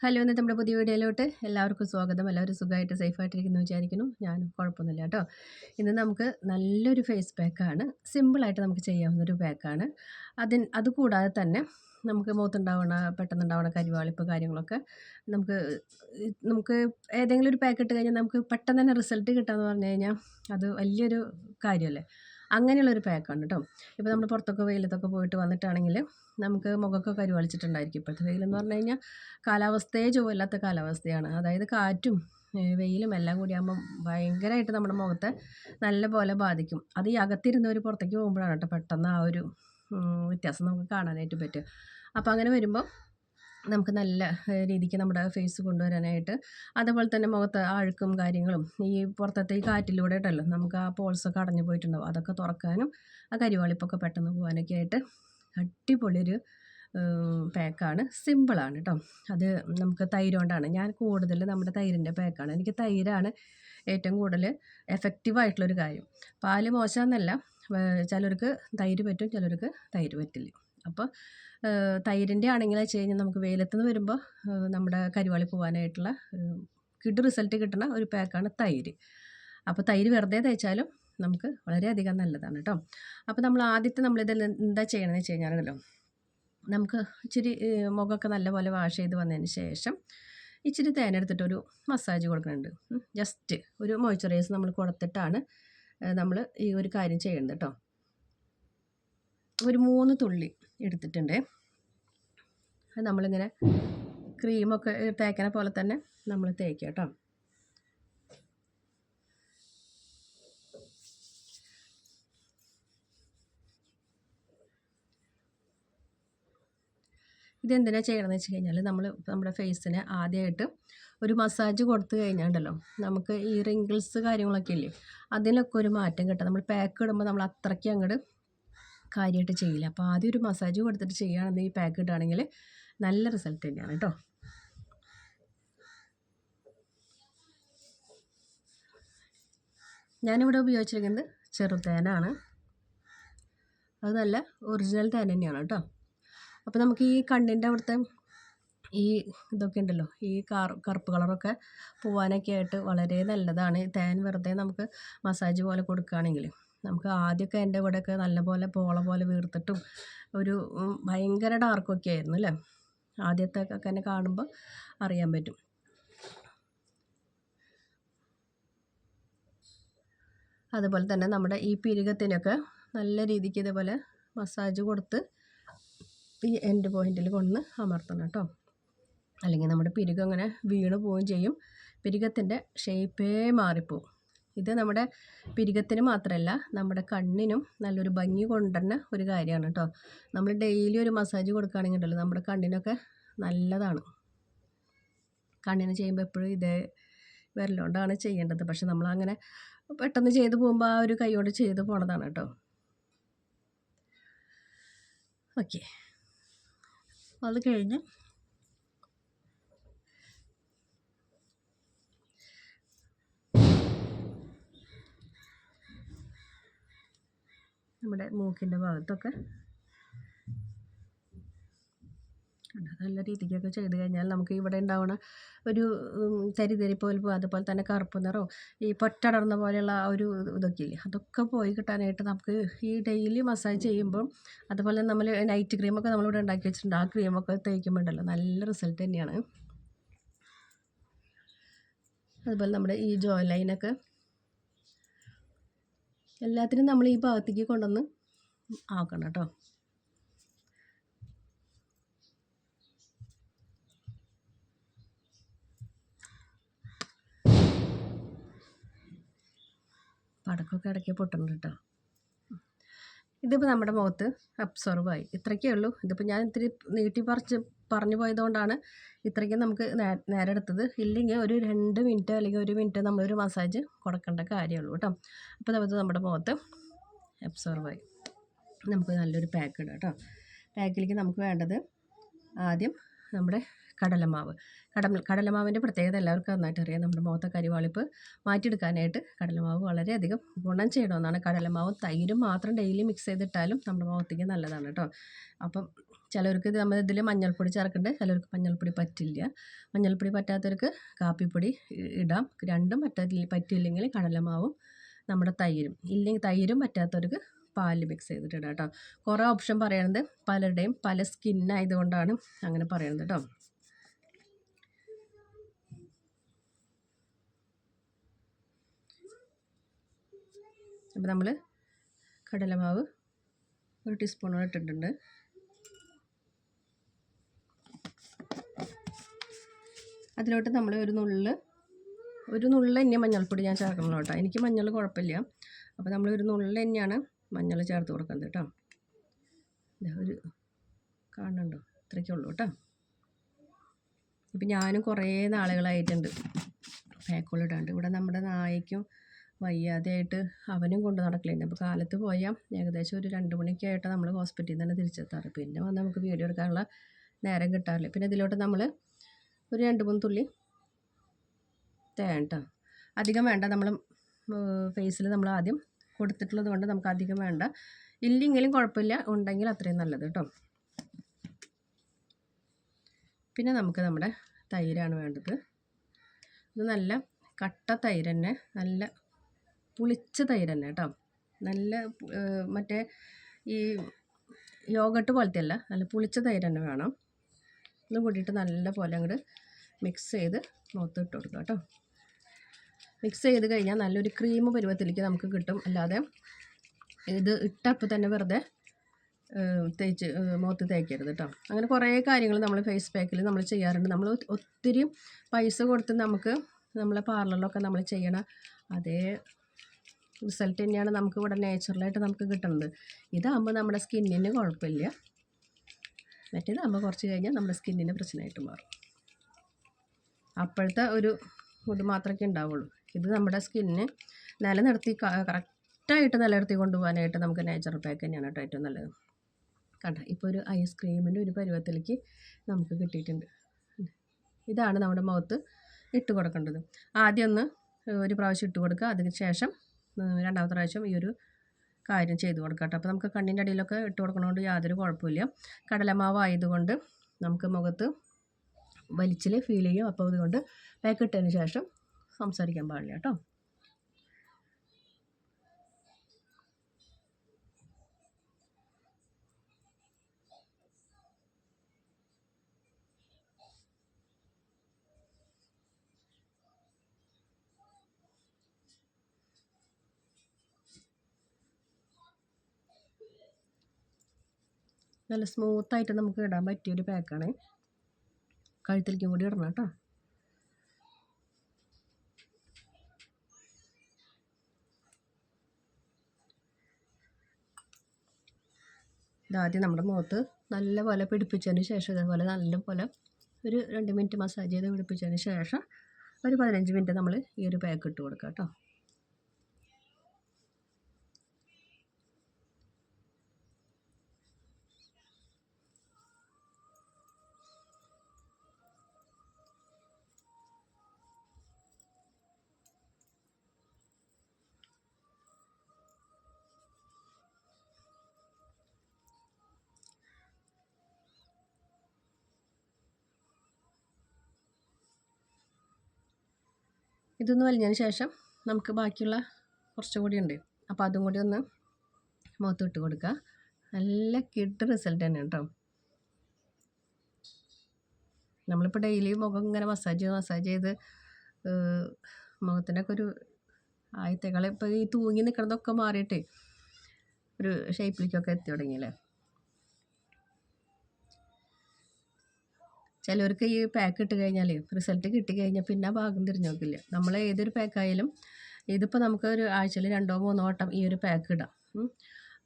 Hello ഇന്നത്തെ നമ്മുടെ പുതിയ വീഡിയോയിലോട്ട് എല്ലാവർക്കും സ്വാഗതം. എല്ലാവരും സുഖമായിട്ട് സേഫായിട്ടിരിക്കുന്നു വിചാരിക്കുന്നു. ഞാൻ കുഴപ്പമൊന്നുമില്ല കേട്ടോ. ഇന്ന് നമുക്ക് നല്ലൊരു ഫേസ് പാക്കാണ് സിമ്പിളായിട്ട് നമുക്ക് ചെയ്യാവുന്നൊരു പാക്കാണ് അതിന് അതുകൂടാതെ തന്നെ നമുക്ക് മുഖത്തുണ്ടാവണ പെട്ടെന്നുണ്ടാവണ കരിവാളിപ്പ് കാര്യങ്ങളൊക്കെ നമുക്ക് നമുക്ക് ഏതെങ്കിലും ഒരു പാക്ക് ഇട്ട് കഴിഞ്ഞാൽ നമുക്ക് പെട്ടെന്ന് തന്നെ റിസൾട്ട് കിട്ടുകയെന്ന് പറഞ്ഞു കഴിഞ്ഞാൽ അത് വലിയൊരു കാര്യമല്ലേ? അങ്ങനെയുള്ളൊരു പാക്കാണ് കേട്ടോ ഇപ്പോൾ നമ്മൾ പുറത്തൊക്കെ വെയിലത്തൊക്കെ പോയിട്ട് വന്നിട്ടാണെങ്കിൽ നമുക്ക് മുഖമൊക്കെ കരുവളിച്ചിട്ടുണ്ടായിരിക്കും. ഇപ്പോഴത്തെ വെയിലെന്ന് പറഞ്ഞു കഴിഞ്ഞാൽ കാലാവസ്ഥയെ ചൊവ്വല്ലാത്ത കാലാവസ്ഥയാണ്. അതായത് കാറ്റും വെയിലും എല്ലാം കൂടി ആകുമ്പം ഭയങ്കരമായിട്ട് നമ്മുടെ മുഖത്തെ നല്ല പോലെ ബാധിക്കും. അത് ഈ അകത്തിരുന്നവർ പുറത്തേക്ക് പോകുമ്പോഴാണ് കേട്ടോ പെട്ടെന്ന് ആ ഒരു വ്യത്യാസം നമുക്ക് കാണാനായിട്ട് പറ്റും അപ്പോൾ അങ്ങനെ വരുമ്പോൾ നമുക്ക് നല്ല രീതിക്ക് നമ്മുടെ ഫേസ് കൊണ്ടുവരാനായിട്ട്. അതേപോലെ തന്നെ മുഖത്ത് അഴുക്കും കാര്യങ്ങളും ഈ പുറത്തത്തെ ഈ കാറ്റിലൂടെ ഇട്ടല്ലോ നമുക്ക് ആ പോൾസൊക്കെ അടഞ്ഞു പോയിട്ടുണ്ടാവും. അതൊക്കെ തുറക്കാനും ആ കരിവാളിപ്പൊക്കെ പെട്ടെന്ന് പോകാനൊക്കെ ആയിട്ട് അടിപൊളിയൊരു പാക്കാണ് സിമ്പിളാണ് കേട്ടോ അത് നമുക്ക് തൈര് കൊണ്ടാണ്. ഞാൻ കൂടുതൽ നമ്മുടെ തൈരിന്റെ പാക്കാണ് എനിക്ക് തൈരാണ് ഏറ്റവും കൂടുതൽ എഫക്റ്റീവായിട്ടുള്ളൊരു കാര്യം. പാൽ മോശമെന്നല്ല ചിലർക്ക് തൈര് പറ്റും ചിലർക്ക് തൈര് പറ്റില്ല. അപ്പോൾ തൈരിന്റെ ആണെങ്കിൽ വെച്ച് കഴിഞ്ഞാൽ നമുക്ക് വെയിലത്ത് നിന്ന് വരുമ്പോൾ നമ്മുടെ കരുവാളി പോകാനായിട്ടുള്ള കിഡ് റിസൾട്ട് കിട്ടുന്ന ഒരു പാക്കാണ് തൈര്. അപ്പോൾ തൈര് വെറുതെ തേച്ചാലും നമുക്ക് വളരെയധികം നല്ലതാണ് കേട്ടോ അപ്പോൾ നമ്മൾ ആദ്യത്തെ നമ്മളിതിൽ എന്താ ചെയ്യണമെന്ന് വെച്ച് കഴിഞ്ഞാൽ നമുക്ക് ഇച്ചിരി മുഖമൊക്കെ നല്ലപോലെ വാഷ് ചെയ്ത് വന്നതിന് ശേഷം ഇച്ചിരി തേനെടുത്തിട്ട് ഒരു മസാജ് കൊടുക്കുന്നുണ്ട് ജസ്റ്റ് ഒരു മോയ്സ്ചറൈസ് നമ്മൾ കൊടുത്തിട്ടാണ് നമ്മൾ ഈ ഒരു കാര്യം ചെയ്യേണ്ടത് കേട്ടോ ഒരു മൂന്ന് തുള്ളി എടുത്തിട്ടുണ്ട്. അത് നമ്മളിങ്ങനെ ക്രീമൊക്കെ തേക്കണ പോലെ തന്നെ നമ്മൾ തേക്കുക കേട്ടോ. ഇതെന്തിനാണ് ചെയ്യണമെന്ന് വെച്ച് കഴിഞ്ഞാൽ നമ്മൾ നമ്മുടെ ഫേസിന് ആദ്യമായിട്ട് ഒരു മസാജ് കൊടുത്തു കഴിഞ്ഞാണ്ടല്ലോ നമുക്ക് ഈ റിങ്കിൾസ് കാര്യങ്ങളൊക്കെ ഇല്ലേ അതിനൊക്കെ ഒരു മാറ്റം കിട്ടും. നമ്മൾ പാക്ക് ഇടുമ്പോൾ നമ്മൾ അത്രയ്ക്ക് അങ്ങോട്ട് കാര്യമായിട്ട് ചെയ്യില്ല. അപ്പോൾ ആദ്യം ഒരു മസാജ് കൊടുത്തിട്ട് ചെയ്യുകയാണെങ്കിൽ ഈ പാക്ക് ഇട്ടാണെങ്കിൽ നല്ല റിസൾട്ട് തന്നെയാണ് കേട്ടോ ഞാനിവിടെ ഉപയോഗിച്ചിരിക്കുന്നത് ചെറുതേനാണ്. അത് നല്ല ഒറിജിനൽ തേൻ തന്നെയാണ് കേട്ടോ അപ്പോൾ നമുക്ക് ഈ കണ്ണിന്റെ അവിടുത്തെ ഈ ഇതൊക്കെ ഉണ്ടല്ലോ ഈ കാർ കറുപ്പ് കളറൊക്കെ പോവാനൊക്കെ ആയിട്ട് വളരെ നല്ലതാണ്. തേൻ വെറുതെ നമുക്ക് മസാജ് പോലെ കൊടുക്കുകയാണെങ്കിൽ നമുക്ക് ആദ്യമൊക്കെ എന്റെ ഇവിടെയൊക്കെ നല്ലപോലെ പോള പോലെ വീർത്തിട്ടും ഒരു ഭയങ്കര ഡാർക്കൊക്കെ ആയിരുന്നു അല്ലേ? ആദ്യത്തെ ഒക്കെ എന്നെ കാണുമ്പോൾ അറിയാൻ പറ്റും. അതുപോലെ തന്നെ നമ്മുടെ ഈ പിരികത്തിനൊക്കെ നല്ല രീതിക്ക് ഇതേപോലെ മസാജ് കൊടുത്ത് ഈ എൻഡ് പോയിന്റിൽ കൊണ്ട് അമർത്തണം കേട്ടോ. അല്ലെങ്കിൽ നമ്മുടെ പിരികം അങ്ങനെ വീണ് പോവുകയും ചെയ്യും. പിരികത്തിന്റെ ഷേപ്പേ മാറിപ്പോവും. ഇത് നമ്മുടെ പിരികത്തിന് മാത്രമല്ല നമ്മുടെ കണ്ണിനും നല്ലൊരു ഭംഗി കൊണ്ടുവരുന്ന ഒരു കാര്യമാണ് കേട്ടോ. നമ്മൾ ഡെയിലി ഒരു മസാജ് കൊടുക്കുകയാണെങ്കിൽ ഉണ്ടല്ലോ നമ്മുടെ കണ്ണിനൊക്കെ നല്ലതാണ്. കണ്ണിന് ചെയ്യുമ്പോൾ എപ്പോഴും ഇതേ വിരലുകൊണ്ടാണ് ചെയ്യേണ്ടത്. പക്ഷെ നമ്മളങ്ങനെ പെട്ടെന്ന് ചെയ്തു പോകുമ്പോൾ ആ ഒരു കൈയോട് ചെയ്ത് പോണതാണ് കേട്ടോ. ഓക്കെ. അത് കഴിഞ്ഞ് നമ്മുടെ മൂക്കിന്റെ ഭാഗത്തൊക്കെ. നല്ല രീതിക്കൊക്കെ ചെയ്ത് കഴിഞ്ഞാൽ നമുക്ക് ഇവിടെ ഉണ്ടാവുന്ന ഒരു തരിതരിപ്പോൽപ്പും അതുപോലെ തന്നെ കറുപ്പ് നിറവും ഈ പൊറ്റടർന്ന പോലെയുള്ള ആ ഒരു ഇതൊക്കെ ഇല്ലേ അതൊക്കെ പോയി കിട്ടാനായിട്ട് നമുക്ക് ഈ ഡെയിലി മസാജ് ചെയ്യുമ്പം അതുപോലെ നമ്മൾ നൈറ്റ് ക്രീമൊക്കെ നമ്മളിവിടെ ഉണ്ടാക്കി വെച്ചിട്ടുണ്ട്. ആ ക്രീമൊക്കെ തേക്കുമ്പോണ്ടല്ലോ നല്ല റിസൾട്ട് തന്നെയാണ്. അതുപോലെ നമ്മുടെ ഈ ജോ ലൈനൊക്കെ എല്ലാത്തിനും നമ്മൾ ഈ ഭാഗത്തേക്ക് കൊണ്ടുവന്ന് ആക്കണം കേട്ടോ. പടക്കമൊക്കെ ഇടയ്ക്ക് പൊട്ടുന്നുണ്ട് കേട്ടോ. ഇതിപ്പോൾ നമ്മുടെ മുഖത്ത് അബ്സോർവായി ഇത്രയ്ക്കേ ഉള്ളൂ. ഇതിപ്പോൾ ഞാൻ ഇത്തിരി നീട്ടി പറിച്ച് പറഞ്ഞു പോയതുകൊണ്ടാണ് ഇത്രയ്ക്കും നമുക്ക് നേരെ എടുത്തത് ഇല്ലെങ്കിൽ ഒരു രണ്ട് മിനിറ്റ് അല്ലെങ്കിൽ ഒരു മിനിറ്റ് നമ്മളൊരു മസാജ് കൊടുക്കേണ്ട കാര്യമുള്ളൂ കേട്ടോ. അപ്പോൾ നമുക്ക് നമ്മുടെ മുഖത്ത് അബ്സോർവായി നമുക്ക് നല്ലൊരു പാക്ക് ഇടാം കേട്ടോ. പാക്കിലേക്ക് നമുക്ക് വേണ്ടത് ആദ്യം നമ്മുടെ കടലമാവ്. കടൽ കടലമാവിന്റെ പ്രത്യേകത എല്ലാവർക്കും നന്നായിട്ട് അറിയാം. നമ്മുടെ മുഖത്തെ കരിവാളിപ്പ് മാറ്റിയെടുക്കാനായിട്ട് കടലമാവ് വളരെയധികം ഗുണം ചെയ്യണമെന്നാണ്. കടലമാവ് തൈരും മാത്രം ഡെയിലി മിക്സ് ചെയ്തിട്ടാലും നമ്മുടെ മുഖത്തേക്ക് നല്ലതാണ് കേട്ടോ. അപ്പം ചിലർക്ക് ഇത് നമ്മൾ ഇതിൽ മഞ്ഞൾപ്പൊടി ചേർക്കുന്നുണ്ട് ചിലർക്ക് മഞ്ഞൾപ്പൊടി പറ്റില്ല. മഞ്ഞൾപ്പൊടി പറ്റാത്തവർക്ക് കാപ്പിപ്പൊടി ഇടാം. രണ്ടും പറ്റില്ല പറ്റില്ലെങ്കിൽ കടലമാവും നമ്മുടെ തൈരും. ഇല്ലെങ്കിൽ തൈരും പറ്റാത്തവർക്ക് പാൽ മിക്സ് ചെയ്തിട്ട് ഇടാം കേട്ടോ കുറേ ഓപ്ഷൻ പറയണത് പലരുടെയും പല സ്കിന്നായതുകൊണ്ടാണ് അങ്ങനെ പറയുന്നത് കേട്ടോ അപ്പോൾ നമ്മൾ കടലമാവ് ഒരു ടീസ്പൂണോളം ഇട്ടിട്ടുണ്ട്. അതിലോട്ട് നമ്മൾ ഒരു നുള്ള് ഒരു നുള്ള് തന്നെ മഞ്ഞൾപ്പൊടി ഞാൻ ചേർക്കണം കേട്ടോ. എനിക്ക് മഞ്ഞൾ കുഴപ്പമില്ല. അപ്പോൾ നമ്മൾ ഒരു നുള്ള് തന്നെയാണ് മഞ്ഞൾ ചേർത്ത് കൊടുക്കുന്നത് കേട്ടോ. ഒരു കാണുന്നുണ്ടോ? ഇത്രയ്ക്കേ ഉള്ളൂ കേട്ടോ. ഇപ്പം ഞാനും കുറേ നാളുകളായിട്ടുണ്ട് പാക്കോളിടാണ്ട് ഇവിടെ നമ്മുടെ നായയ്ക്കും വയ്യാതെയായിട്ട് അവനും കൊണ്ട് നടക്കലുണ്ട്. അപ്പോൾ കാലത്ത് പോയാൽ ഏകദേശം ഒരു രണ്ട് മണിയൊക്കെ ആയിട്ട് നമ്മൾ ഹോസ്പിറ്റലിൽ നിന്ന് തന്നെ തിരിച്ചെത്താറ്. പിന്നെ വന്ന് നമുക്ക് വീഡിയോ എടുക്കാനുള്ള നേരം കിട്ടാറില്ല. പിന്നെ ഇതിലോട്ട് നമ്മൾ ഒരു രണ്ട് മൂന്ന് തുള്ളി തേൻ കേട്ടോ അധികം വേണ്ട. നമ്മൾ ഫേസിൽ നമ്മൾ ആദ്യം കൊടുത്തിട്ടുള്ളത് കൊണ്ട് നമുക്ക് അധികം വേണ്ട. ഇല്ലെങ്കിലും കുഴപ്പമില്ല. ഉണ്ടെങ്കിൽ അത്രയും നല്ലത് കേട്ടോ പിന്നെ നമുക്ക് നമ്മുടെ തൈരാണ് വേണ്ടത്. ഇത് നല്ല കട്ട തൈര് തന്നെ. നല്ല പുളിച്ച തൈര് തന്നെ കേട്ടോ നല്ല മറ്റേ ഈ യോഗട്ട് പോലത്തെ അല്ല നല്ല പുളിച്ച തൈര് തന്നെ വേണം. ഇത് കൂട്ടിയിട്ട് നല്ല പോലെ അങ്ങോട്ട് മിക്സ് ചെയ്ത് മുഖത്ത് ഇട്ട് കൊടുക്കുക കേട്ടോ. മിക്സ് ചെയ്ത് കഴിഞ്ഞാൽ നല്ലൊരു ക്രീം പരുവത്തിലേക്ക് നമുക്ക് കിട്ടും. അല്ലാതെ ഇത് ഇട്ടപ്പോൾ തന്നെ വെറുതെ തേച്ച് മുഖത്ത് തേക്കരുത് കേട്ടോ. അങ്ങനെ കുറേ കാര്യങ്ങൾ നമ്മൾ ഫേസ് പാക്കിൽ നമ്മൾ ചെയ്യാറുണ്ട്. നമ്മൾ ഒത്തിരി പൈസ കൊടുത്ത് നമുക്ക് നമ്മളെ പാർലറിലൊക്കെ നമ്മൾ ചെയ്യണ അതേ റിസൾട്ട് തന്നെയാണ് നമുക്ക് ഇവിടെ നാച്ചുറലായിട്ട് നമുക്ക് കിട്ടുന്നത്. ഇതാകുമ്പോൾ നമ്മുടെ സ്കിന്നിന് കുഴപ്പമില്ല. മറ്റേതാകുമ്പോൾ കുറച്ച് കഴിഞ്ഞാൽ നമ്മുടെ സ്കിന്നിന് പ്രശ്നമായിട്ട് മാറും. അപ്പോഴത്തെ ഒരു ഇത് മാത്രമേ ഉണ്ടാവുള്ളൂ. ഇത് നമ്മുടെ സ്കിന്നിന് നിലനിർത്തി കറക്റ്റായിട്ട് നിലനിർത്തി കൊണ്ടുപോകാനായിട്ട് നമുക്ക് നാച്ചുറൽ പാക്ക് തന്നെയാണ് കേട്ടോ ഏറ്റവും നല്ലത്. കണ്ട? ഇപ്പോൾ ഒരു ഐസ്ക്രീമിന്റെ ഒരു പരുവത്തിലേക്ക് നമുക്ക് കിട്ടിയിട്ടുണ്ട്. ഇതാണ് നമ്മുടെ മുഖത്ത് ഇട്ട് കൊടുക്കേണ്ടത്. ആദ്യം ഒന്ന് ഒരു പ്രാവശ്യം ഇട്ട് കൊടുക്കുക. അതിന് ശേഷം രണ്ടാമത്തെ പ്രാവശ്യം ഈ ഒരു കാര്യം ചെയ്ത് കൊടുക്കാം അപ്പോൾ നമുക്ക് കണ്ണിന്റെ അടിയിലൊക്കെ ഇട്ട് കൊടുക്കണതുകൊണ്ട് യാതൊരു കുഴപ്പമില്ല. കടലമാവ് ആയതുകൊണ്ട് നമുക്ക് മുഖത്ത് വലിച്ചിൽ ഫീൽ ചെയ്യും. അപ്പോൾ അതുകൊണ്ട് പാക്ക് ഇട്ടതിന് ശേഷം സംസാരിക്കാൻ പാടില്ല കേട്ടോ. നല്ല സ്മൂത്തായിട്ട് നമുക്ക് ഇടാൻ പറ്റിയൊരു പാക്കാണ് കഴുത്തിലേക്കും കൂടി ഇടണം കേട്ടോ. ഇതാദ്യം നമ്മുടെ മുഖത്ത് നല്ലപോലെ പിടിപ്പിച്ചതിന് ശേഷം ഇതേപോലെ നല്ലപോലെ ഒരു രണ്ട് മിനിറ്റ് മസാജ് ചെയ്ത് പിടിപ്പിച്ചതിന് ശേഷം ഒരു പതിനഞ്ച് മിനിറ്റ് നമ്മൾ ഈ ഒരു പാക്ക് ഇട്ട് കൊടുക്കാം കേട്ടോ. ഇതൊന്ന് വലിഞ്ഞതിന് ശേഷം നമുക്ക് ബാക്കിയുള്ള കുറച്ചുകൂടി ഉണ്ട്. അപ്പോൾ അതും കൂടി ഒന്ന് മുഖത്ത് ഇട്ട് കൊടുക്കുക. നല്ല കിട്ട് റിസൾട്ട് തന്നെ കേട്ടോ. നമ്മളിപ്പോൾ ഡെയിലി മുഖം ഇങ്ങനെ മസാജ് മസാജ് ചെയ്ത് മുഖത്തിനൊക്കെ ഒരു ആയത്തേക്കാൾ ഇപ്പോൾ ഈ തൂങ്ങി നിൽക്കുന്നതൊക്കെ മാറിയിട്ട് ഒരു ഷേപ്പിലേക്കൊക്കെ എത്തി തുടങ്ങിയില്ലേ ചിലവർക്ക് ഈ പാക്ക് ഇട്ട് കഴിഞ്ഞാൽ റിസൾട്ട് കിട്ടിക്കഴിഞ്ഞാൽ പിന്നെ ഭാഗം തിരിഞ്ഞു നോക്കില്ല. നമ്മൾ ഏതൊരു പാക്കായാലും ഇതിപ്പോൾ നമുക്ക് ഒരു ആഴ്ചയിൽ രണ്ടോ മൂന്നോ വട്ടം ഈ ഒരു പാക്ക് ഇടാം.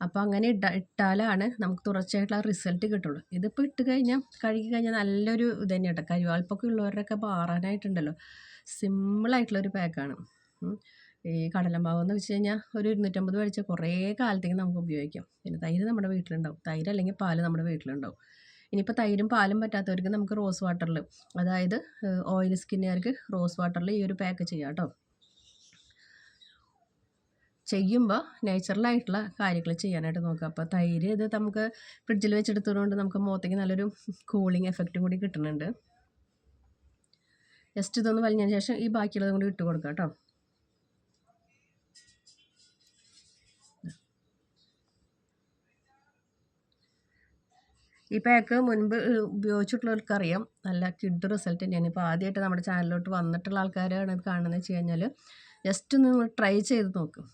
അപ്പോൾ അങ്ങനെ ഇട്ട ഇട്ടാലാണ് നമുക്ക് തുടർച്ചയായിട്ടുള്ള റിസൾട്ട് കിട്ടുള്ളൂ. ഇതിപ്പോൾ ഇട്ട് കഴിഞ്ഞാൽ കഴുകി കഴിഞ്ഞാൽ നല്ലൊരു ഇത് തന്നെ കേട്ടോ കരുവാൾപ്പൊക്കെ ഉള്ളവരുടെയൊക്കെ മാറാനായിട്ടുണ്ടല്ലോ സിമ്പിളായിട്ടുള്ളൊരു പാക്കാണ് ഈ കടലമാവ് എന്ന് വെച്ച് കഴിഞ്ഞാൽ ഒരു ഇരുന്നൂറ്റമ്പത് മേടിച്ച കുറേ കാലത്തേക്ക് നമുക്ക് ഉപയോഗിക്കാം. പിന്നെ തൈര് നമ്മുടെ വീട്ടിലുണ്ടാവും. തൈര് അല്ലെങ്കിൽ പാൽ നമ്മുടെ വീട്ടിലുണ്ടാവും. ഇനിയിപ്പോൾ തൈരും പാലും പറ്റാത്തവർക്ക് നമുക്ക് റോസ് വാട്ടറിൽ അതായത് ഓയിൽ സ്കിന്നുകാർക്ക് റോസ് വാട്ടറിൽ ഈ ഒരു പാക്ക് ചെയ്യാം കേട്ടോ ചെയ്യുമ്പോൾ നാച്ചുറലായിട്ടുള്ള കാര്യങ്ങൾ ചെയ്യാനായിട്ട് നോക്കുക അപ്പോൾ തൈര് ഇത് നമുക്ക് ഫ്രിഡ്ജിൽ വെച്ചെടുത്തതുകൊണ്ട് നമുക്ക് മുഖത്തേക്ക് നല്ലൊരു കൂളിംഗ് എഫക്റ്റും കൂടി കിട്ടുന്നുണ്ട്. ജസ്റ്റ് ഇതൊന്ന് വലിഞ്ഞതിന് ശേഷം ഈ ബാക്കിയുള്ളതും കൂടി ഇട്ട് കൊടുക്കുക കേട്ടോ ഈ പാക്ക് മുൻപ് ഉപയോഗിച്ചിട്ടുള്ളവർക്കറിയാം. നല്ല കിഡ് റിസൾട്ട് തന്നെയാണ്. ഇപ്പോൾ ആദ്യമായിട്ട് നമ്മുടെ ചാനലിലോട്ട് വന്നിട്ടുള്ള ആൾക്കാരാണ് ഇത് കാണുന്നത് വെച്ച് കഴിഞ്ഞാൽ ജസ്റ്റ് നിങ്ങൾ ട്രൈ ചെയ്ത് നോക്കും.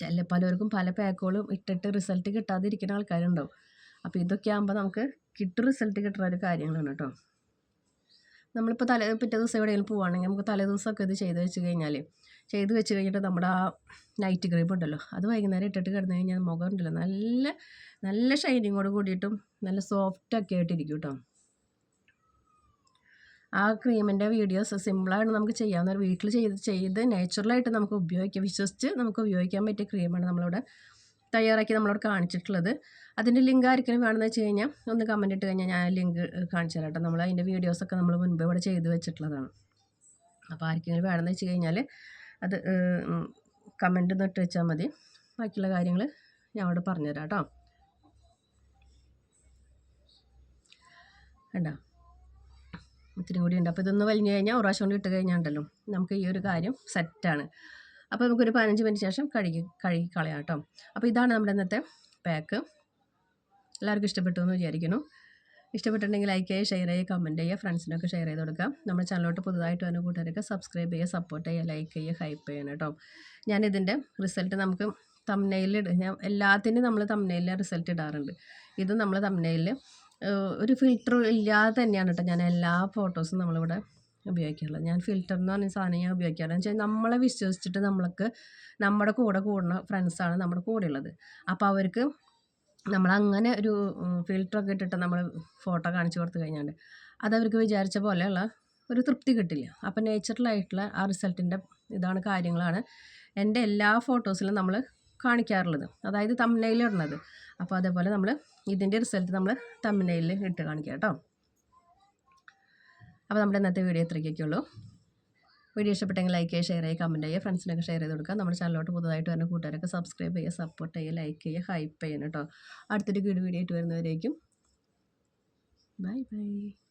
ചില പലർക്കും പല പാക്കുകളും ഇട്ടിട്ട് റിസൾട്ട് കിട്ടാതിരിക്കുന്ന ആൾക്കാരുണ്ടാവും. അപ്പോൾ ഇതൊക്കെ ആകുമ്പോൾ നമുക്ക് കിഡ് റിസൾട്ട് കിട്ടുന്ന ഒരു കാര്യങ്ങളാണ് കേട്ടോ. നമ്മളിപ്പോൾ തലേ പിറ്റേ ദിവസം എവിടെയെങ്കിലും പോവുകയാണെങ്കിൽ നമുക്ക് തലേ ദിവസമൊക്കെ ഇത് ചെയ്ത് വെച്ച് കഴിഞ്ഞാൽ ചെയ്ത് വെച്ച് കഴിഞ്ഞിട്ട് നമ്മുടെ ആ നൈറ്റ് ക്രീം ഉണ്ടല്ലോ അത് വൈകുന്നേരം ഇട്ടിട്ട് കിടന്നു കഴിഞ്ഞാൽ മുഖം ഉണ്ടല്ലോ നല്ല നല്ല ഷൈനിങ്ങോട് കൂടിയിട്ടും നല്ല സോഫ്റ്റൊക്കെ ആയിട്ടിരിക്കും കേട്ടോ ആ ക്രീമിന്റെ വീഡിയോസ് സിമ്പിളാണ് നമുക്ക് ചെയ്യാവുന്ന വീട്ടിൽ ചെയ്ത് ചെയ്ത് നാച്ചുറലായിട്ട് നമുക്ക് ഉപയോഗിക്കാം വിശ്വസിച്ച് നമുക്ക് ഉപയോഗിക്കാൻ പറ്റിയ ക്രീമാണ് നമ്മളിവിടെ തയ്യാറാക്കി നമ്മളോട് കാണിച്ചിട്ടുള്ളത്. അതിന്റെ ലിങ്ക് ആർക്കെങ്കിലും വേണമെന്ന് വെച്ച് കഴിഞ്ഞാൽ ഒന്ന് കമന്റ് ഇട്ട് കഴിഞ്ഞാൽ ഞാൻ ലിങ്ക് കാണിച്ചു തരാം നമ്മൾ അതിന്റെ വീഡിയോസൊക്കെ നമ്മൾ മുൻപ് ഇവിടെ ചെയ്ത് വെച്ചിട്ടുള്ളതാണ്. അപ്പോൾ ആർക്കെങ്കിലും വേണമെന്ന് വെച്ച് കഴിഞ്ഞാൽ അത് കമന്റ് ഒന്ന് ഇട്ട് വെച്ചാൽ മതി. ബാക്കിയുള്ള കാര്യങ്ങൾ ഞാൻ അവിടെ പറഞ്ഞുതരാം കേട്ടോ. കണ്ടോ? ഇത്തിരി കൂടി ഉണ്ട്. അപ്പോൾ ഇതൊന്ന് വലിഞ്ഞു കഴിഞ്ഞാൽ ഒരു കൊണ്ട് ഇട്ട് കഴിഞ്ഞാൽ ഉണ്ടല്ലോ നമുക്ക് ഈ ഒരു കാര്യം സെറ്റാണ് അപ്പോൾ നമുക്കൊരു പതിനഞ്ച് മിനിറ്റ് ശേഷം കഴുകി കഴുകി കളയാം കേട്ടോ. അപ്പോൾ ഇതാണ് നമ്മുടെ ഇന്നത്തെ പാക്ക് എല്ലാവർക്കും ഇഷ്ടപ്പെട്ടു എന്ന് വിചാരിക്കുന്നു. ഇഷ്ടപ്പെട്ടിട്ടുണ്ടെങ്കിൽ ലൈക്ക് ചെയ്യുക ഷെയർ ചെയ്യുക കമന്റ് ചെയ്യുക ഫ്രണ്ട്സിനൊക്കെ ഷെയർ ചെയ്ത് കൊടുക്കാം നമ്മുടെ ചാനലോട്ട് പുതുതായിട്ട് വന്ന കൂട്ടുകാരൊക്കെ സബ്സ്ക്രൈബ് ചെയ്യുക സപ്പോർട്ട് ചെയ്യുക ലൈക്ക് ചെയ്യുക ഹൈപ്പ് ചെയ്യണം കേട്ടോ. ഞാനിതിന്റെ റിസൾട്ട് നമുക്ക് തമ്മനയിലിട ഞാൻ എല്ലാത്തിനും നമ്മൾ തമ്മനയിലെ റിസൾട്ട് ഇടാറുണ്ട്. ഇത് നമ്മൾ തമ്മനയിൽ ഒരു ഫിൽറ്റർ ഇല്ലാതെ തന്നെയാണ് കേട്ടോ ഞാൻ എല്ലാ ഫോട്ടോസും നമ്മളിവിടെ ഉപയോഗിക്കാറുള്ളത്. ഞാൻ ഫിൽറ്റർ എന്ന് പറഞ്ഞ സാധനം ഞാൻ ഉപയോഗിക്കാറ് എന്ന് വെച്ചാൽ നമ്മളെ വിശ്വസിച്ചിട്ട് നമ്മൾക്ക് നമ്മുടെ കൂടെ കൂടുന്ന ഫ്രണ്ട്സാണ് നമ്മുടെ കൂടെ ഉള്ളത് അപ്പോൾ അവർക്ക് നമ്മളങ്ങനെ ഒരു ഫിൽറ്ററൊക്കെ ഇട്ടിട്ട് നമ്മൾ ഫോട്ടോ കാണിച്ചു കൊടുത്തു കഴിഞ്ഞാൽ അതവർക്ക് വിചാരിച്ച പോലെയുള്ള ഒരു തൃപ്തി കിട്ടില്ല. അപ്പം നേച്ചുറലായിട്ടുള്ള ആ റിസൾട്ടിന്റെ ഇതാണ് കാര്യങ്ങളാണ് എന്റെ എല്ലാ ഫോട്ടോസിലും നമ്മൾ കാണിക്കാറുള്ളത്. അതായത് തമ്മനയിലിടുന്നത് അപ്പോൾ അതേപോലെ നമ്മൾ ഇതിന്റെ റിസൾട്ട് നമ്മൾ തമ്മനയിൽ ഇട്ട് കാണിക്കാം കേട്ടോ. അപ്പോൾ നമ്മുടെ ഇന്നത്തെ വീഡിയോ ഇത്രയ്ക്കൊക്കെ ഉള്ളൂ. വീഡിയോ ഇഷ്ടപ്പെട്ടെങ്കിൽ ലൈക്ക് ചെയ്യുക ഷെയർ ചെയ്യുക കമന്റ് ചെയ്യുക ഫ്രണ്ട്സിനൊക്കെ ഷെയർ ചെയ്ത് കൊടുക്കുക. നമ്മുടെ ചാനലിലോട്ട് പുതുതായിട്ട് വരുന്ന കൂട്ടുകാരൊക്കെ സബ്സ്ക്രൈബ് ചെയ്യുക സപ്പോർട്ട് ചെയ്യുക ലൈക്ക് ചെയ്യുക ഹൈപ്പ് ചെയ്യണം കേട്ടോ അടുത്തൊരു വീഡിയോ ആയിട്ട് വരുന്നവരേക്കും. Bye bye